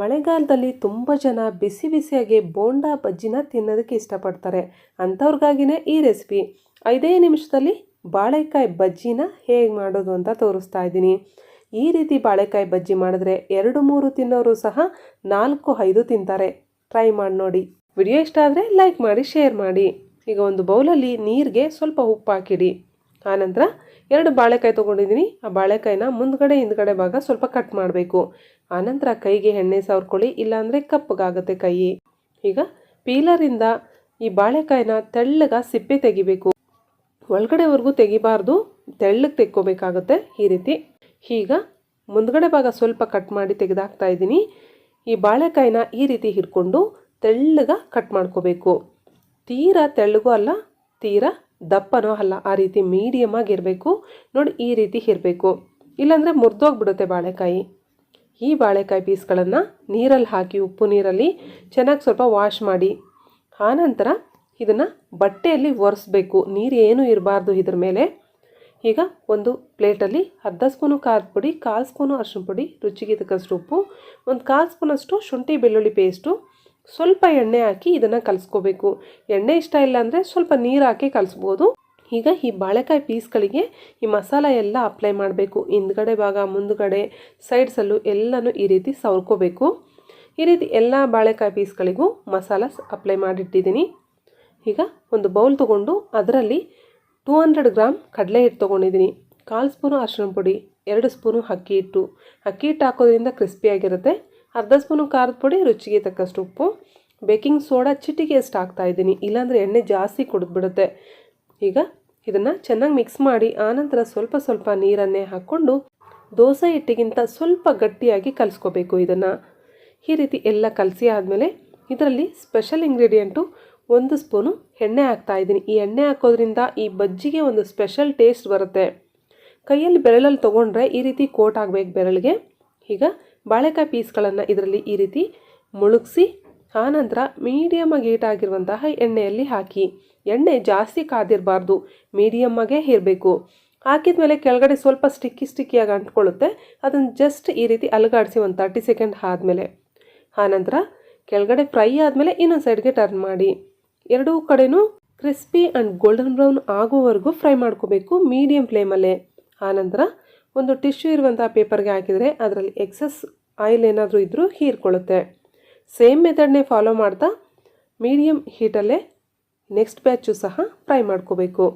ಮಳೆಗಾಲದಲ್ಲಿ ತುಂಬ ಜನ ಬಿಸಿ ಬಿಸಿಯಾಗಿ ಬೋಂಡ ಬಜ್ಜಿನ ತಿನ್ನೋದಕ್ಕೆ ಇಷ್ಟಪಡ್ತಾರೆ. ಅಂಥವ್ರಿಗಾಗಿನೇ ಈ ರೆಸಿಪಿ. ಐದೇ ನಿಮಿಷದಲ್ಲಿ ಬಾಳೆಕಾಯಿ ಬಜ್ಜಿನ ಹೇಗೆ ಮಾಡೋದು ಅಂತ ತೋರಿಸ್ತಾ ಇದ್ದೀನಿ. ಈ ರೀತಿ ಬಾಳೆಕಾಯಿ ಬಜ್ಜಿ ಮಾಡಿದ್ರೆ ಎರಡು ಮೂರು ತಿನ್ನೋರು ಸಹ ನಾಲ್ಕು ಐದು ತಿಂತಾರೆ. ಟ್ರೈ ಮಾಡಿ ನೋಡಿ. ವಿಡಿಯೋ ಇಷ್ಟ ಆದರೆ ಲೈಕ್ ಮಾಡಿ, ಶೇರ್ ಮಾಡಿ. ಈಗ ಒಂದು ಬೌಲಲ್ಲಿ ನೀರಿಗೆ ಸ್ವಲ್ಪ ಉಪ್ಪು ಹಾಕಿಡಿ. ಆನಂತರ ಎರಡು ಬಾಳೆಕಾಯಿ ತೊಗೊಂಡಿದ್ದೀನಿ. ಆ ಬಾಳೆಕಾಯಿನ ಮುಂದ್ಗಡೆ, ಹಿಂದ್ಗಡೆ ಭಾಗ ಸ್ವಲ್ಪ ಕಟ್ ಮಾಡಬೇಕು. ಆನಂತರ ಕೈಗೆ ಎಣ್ಣೆ ಸವರ್ಕೊಳ್ಳಿ, ಇಲ್ಲಾಂದರೆ ಕಪ್ಪಗಾಗುತ್ತೆ ಕೈ. ಈಗ ಪೀಲರಿಂದ ಈ ಬಾಳೆಕಾಯಿನ ತೆಳ್ಳಗ ಸಿಪ್ಪೆ ತೆಗಿಬೇಕು. ಒಳಗಡೆವರೆಗೂ ತೆಗಿಬಾರ್ದು, ತೆಳ್ಳಗೆ ತೆಕ್ಕೋಬೇಕಾಗುತ್ತೆ ಈ ರೀತಿ. ಈಗ ಮುಂದ್ಗಡೆ ಭಾಗ ಸ್ವಲ್ಪ ಕಟ್ ಮಾಡಿ ತೆಗೆದಾಕ್ತಾ ಇದ್ದೀನಿ. ಈ ಬಾಳೆಕಾಯಿನ ಈ ರೀತಿ ಹಿಡ್ಕೊಂಡು ತೆಳ್ಳಗ ಕಟ್ ಮಾಡ್ಕೋಬೇಕು. ತೀರಾ ತೆಳ್ಳಗೂ ಅಲ್ಲ, ತೀರಾ ದಪ್ಪನೋ ಅಲ್ಲ, ಆ ರೀತಿ ಮೀಡಿಯಮ್ ಆಗಿರಬೇಕು ನೋಡಿ, ಈ ರೀತಿ ಇರಬೇಕು. ಇಲ್ಲಾಂದರೆ ಮುರಿದೋಗ್ಬಿಡುತ್ತೆ ಬಾಳೆಕಾಯಿ. ಈ ಬಾಳೆಕಾಯಿ ಪೀಸ್ಗಳನ್ನು ನೀರಲ್ಲಿ ಹಾಕಿ ಉಪ್ಪು ನೀರಲ್ಲಿ ಚೆನ್ನಾಗಿ ಸ್ವಲ್ಪ ವಾಶ್ ಮಾಡಿ. ಆನಂತರ ಇದನ್ನು ಬಟ್ಟೆಯಲ್ಲಿ ಒರೆಸ್ಬೇಕು. ನೀರು ಏನೂ ಇರಬಾರ್ದು ಇದ್ರ ಮೇಲೆ. ಈಗ ಒಂದು ಪ್ಲೇಟಲ್ಲಿ ಅರ್ಧ ಸ್ಪೂನು ಖಾರದ ಪುಡಿ, ಕಾಲು ಸ್ಪೂನು ಅರಿಶಿನ ಪುಡಿ, ರುಚಿಗೆ ತಕ್ಕಷ್ಟು ಉಪ್ಪು, ಒಂದು ಕಾಲು ಸ್ಪೂನಷ್ಟು ಶುಂಠಿ ಬೆಳ್ಳುಳ್ಳಿ ಪೇಸ್ಟು ಸ್ವಲ್ಪ ಎಣ್ಣೆ ಹಾಕಿ ಇದನ್ನು ಕಲಿಸ್ಕೋಬೇಕು. ಎಣ್ಣೆ ಇಷ್ಟ ಇಲ್ಲ ಅಂದರೆ ಸ್ವಲ್ಪ ನೀರು ಹಾಕಿ ಕಲಿಸ್ಬೋದು. ಈಗ ಈ ಬಾಳೆಕಾಯಿ ಪೀಸ್ಗಳಿಗೆ ಈ ಮಸಾಲ ಎಲ್ಲ ಅಪ್ಲೈ ಮಾಡಬೇಕು. ಹಿಂದ್ಗಡೆ ಭಾಗ, ಮುಂದ್ಗಡೆ ಸೈಡ್ಸಲ್ಲೂ ಎಲ್ಲನೂ ಈ ರೀತಿ ಸವರ್ಕೋಬೇಕು. ಈ ರೀತಿ ಎಲ್ಲ ಬಾಳೆಕಾಯಿ ಪೀಸ್ಗಳಿಗೂ ಮಸಾಲ ಅಪ್ಲೈ ಮಾಡಿಟ್ಟಿದ್ದೀನಿ. ಈಗ ಒಂದು ಬೌಲ್ ತೊಗೊಂಡು ಅದರಲ್ಲಿ ಟೂ ಹಂಡ್ರೆಡ್ ಗ್ರಾಮ್ ಕಡಲೆ ಹಿಟ್ಟು ತೊಗೊಂಡಿದ್ದೀನಿ. ಕಾಲು ಸ್ಪೂನು ಅರ್ಶಿನ ಪುಡಿ, ಎರಡು ಸ್ಪೂನು ಅಕ್ಕಿ ಹಿಟ್ಟು. ಅಕ್ಕಿ ಹಿಟ್ಟು ಹಾಕೋದ್ರಿಂದ ಕ್ರಿಸ್ಪಿಯಾಗಿರುತ್ತೆ ಅರ್ಧ ಸ್ಪೂನು ಖಾರದ ಪುಡಿ, ರುಚಿಗೆ ತಕ್ಕಷ್ಟು ಉಪ್ಪು, ಬೇಕಿಂಗ್ ಸೋಡಾ ಚಿಟಿಗೆ ಎಷ್ಟು ಹಾಕ್ತಾ ಇದ್ದೀನಿ. ಇಲ್ಲಾಂದರೆ ಎಣ್ಣೆ ಜಾಸ್ತಿ ಕುಡಿದ್ಬಿಡುತ್ತೆ. ಈಗ ಇದನ್ನು ಚೆನ್ನಾಗಿ ಮಿಕ್ಸ್ ಮಾಡಿ, ಆನಂತರ ಸ್ವಲ್ಪ ಸ್ವಲ್ಪ ನೀರನ್ನೇ ಹಾಕ್ಕೊಂಡು ದೋಸೆ ಹಿಟ್ಟಿಗಿಂತ ಸ್ವಲ್ಪ ಗಟ್ಟಿಯಾಗಿ ಕಲಿಸ್ಕೋಬೇಕು ಇದನ್ನು. ಈ ರೀತಿ ಎಲ್ಲ ಕಲಸಿ ಆದಮೇಲೆ ಇದರಲ್ಲಿ ಸ್ಪೆಷಲ್ ಇಂಗ್ರೀಡಿಯೆಂಟು ಒಂದು ಸ್ಪೂನು ಎಣ್ಣೆ ಹಾಕ್ತಾ ಇದ್ದೀನಿ. ಈ ಎಣ್ಣೆ ಹಾಕೋದ್ರಿಂದ ಈ ಬಜ್ಜಿಗೆ ಒಂದು ಸ್ಪೆಷಲ್ ಟೇಸ್ಟ್ ಬರುತ್ತೆ. ಕೈಯಲ್ಲಿ ಬೆರಳಲ್ಲಿ ತೊಗೊಂಡ್ರೆ ಈ ರೀತಿ ಕೋಟ್ ಆಗಬೇಕು ಬೆರಳಿಗೆ. ಈಗ ಬಾಳೆಕಾಯಿ ಪೀಸ್ಗಳನ್ನು ಇದರಲ್ಲಿ ಈ ರೀತಿ ಮುಳುಗಿಸಿ, ಆನಂತರ ಮೀಡಿಯಮ್ಮಾಗಿ ಹೀಟ್ ಆಗಿರುವಂತಹ ಎಣ್ಣೆಯಲ್ಲಿ ಹಾಕಿ. ಎಣ್ಣೆ ಜಾಸ್ತಿ ಕಾದಿರಬಾರ್ದು ಮೀಡಿಯಮ್ಮಾಗೇ ಇರಬೇಕು. ಹಾಕಿದ ಮೇಲೆ ಕೆಳಗಡೆ ಸ್ವಲ್ಪ ಸ್ಟಿಕ್ಕಿ ಸ್ಟಿಕ್ಕಿಯಾಗಿ ಅಂಟ್ಕೊಳ್ಳುತ್ತೆ. ಅದನ್ನು ಜಸ್ಟ್ ಈ ರೀತಿ ಅಲುಗಾಡಿಸಿ ಒಂದು ತರ್ಟಿ ಸೆಕೆಂಡ್ ಆದಮೇಲೆ. ಆನಂತರ ಕೆಳಗಡೆ ಫ್ರೈ ಆದಮೇಲೆ ಇನ್ನೊಂದು ಸೈಡ್ಗೆ ಟರ್ನ್ ಮಾಡಿ. ಎರಡೂ ಕಡೆನೂ ಕ್ರಿಸ್ಪಿ ಆ್ಯಂಡ್ ಗೋಲ್ಡನ್ ಬ್ರೌನ್ ಆಗೋವರೆಗೂ ಫ್ರೈ ಮಾಡ್ಕೋಬೇಕು ಮೀಡಿಯಮ್ ಫ್ಲೇಮಲ್ಲೇ ಆನಂತರ ಒಂದು ಟಿಶ್ಯೂ ಇರುವಂಥ ಪೇಪರ್ಗೆ ಹಾಕಿದರೆ ಅದರಲ್ಲಿ ಎಕ್ಸಸ್ ಆಯಿಲ್ ಏನಾದರೂ ಇದ್ದರೂ ಹೀರ್ಕೊಳ್ಳುತ್ತೆ. ಸೇಮ್ ಮೆಥಡ್ನೇ ಫಾಲೋ ಮಾಡ್ತಾ ಮೀಡಿಯಮ್ ಹೀಟಲ್ಲೇ ನೆಕ್ಸ್ಟ್ ಬ್ಯಾಚು ಸಹ ಫ್ರೈ ಮಾಡ್ಕೋಬೇಕು.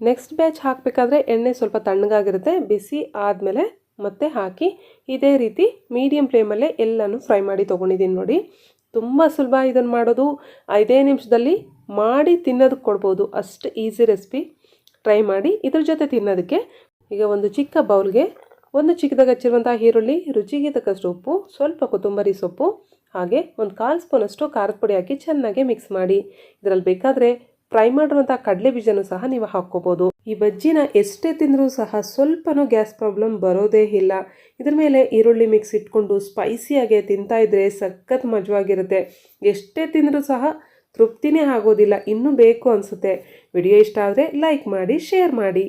ನೆಕ್ಸ್ಟ್ ಬ್ಯಾಚ್ ಹಾಕಬೇಕಾದ್ರೆ ಎಣ್ಣೆ ಸ್ವಲ್ಪ ತಣ್ಣಗಾಗಿರುತ್ತೆ, ಬಿಸಿ ಆದಮೇಲೆ ಮತ್ತೆ ಹಾಕಿ ಇದೇ ರೀತಿ ಮೀಡಿಯಮ್ ಫ್ಲೇಮಲ್ಲೇ ಎಲ್ಲನೂ ಫ್ರೈ ಮಾಡಿ ತೊಗೊಂಡಿದ್ದೀನಿ ನೋಡಿ. ತುಂಬ ಸುಲಭ ಇದನ್ನು ಮಾಡೋದು. ಐದೇ ನಿಮಿಷದಲ್ಲಿ ಮಾಡಿ ತಿನ್ನೋದಕ್ಕೆ ಕೊಡ್ಬೋದು. ಅಷ್ಟು ಈಸಿ ರೆಸಿಪಿ. ಟ್ರೈ ಮಾಡಿ. ಇದ್ರ ಜೊತೆ ತಿನ್ನೋದಕ್ಕೆ ಈಗ ಒಂದು ಚಿಕ್ಕ ಬೌಲ್ಗೆ ಒಂದು ಚಿಕ್ಕದಾಗಿ ಹಚ್ಚಿರುವಂಥ ಈರುಳ್ಳಿ, ರುಚಿಗೆ ತಕ್ಕಷ್ಟು ಉಪ್ಪು, ಸ್ವಲ್ಪ ಕೊತ್ತಂಬರಿ ಸೊಪ್ಪು, ಹಾಗೆ ಒಂದು ಕಾಲು ಸ್ಪೂನಷ್ಟು ಖಾರದ ಪುಡಿ ಹಾಕಿ ಚೆನ್ನಾಗಿ ಮಿಕ್ಸ್ ಮಾಡಿ. ಇದರಲ್ಲಿ ಬೇಕಾದರೆ ಫ್ರೈ ಮಾಡಿರುವಂಥ ಕಡಲೆ ಬೀಜನೂ ಸಹ ನೀವು ಹಾಕ್ಕೋಬೋದು. ಈ ಬಜ್ಜಿನ ಎಷ್ಟೇ ತಿಂದರೂ ಸಹ ಸ್ವಲ್ಪನೂ ಗ್ಯಾಸ್ ಪ್ರಾಬ್ಲಮ್ ಬರೋದೇ ಇಲ್ಲ. ಇದ್ರ ಮೇಲೆ ಈರುಳ್ಳಿ ಮಿಕ್ಸ್ ಇಟ್ಕೊಂಡು ಸ್ಪೈಸಿಯಾಗೆ ತಿಂತಾ ಇದ್ರೆ ಸಖತ್ ಮಜವಾಗಿರುತ್ತೆ. ಎಷ್ಟೇ ತಿಂದರೂ ಸಹ ತೃಪ್ತಿನೇ ಆಗೋದಿಲ್ಲ, ಇನ್ನೂ ಬೇಕು ಅನಿಸುತ್ತೆ. ವಿಡಿಯೋ ಇಷ್ಟ ಆದರೆ ಲೈಕ್ ಮಾಡಿ ಶೇರ್ ಮಾಡಿ.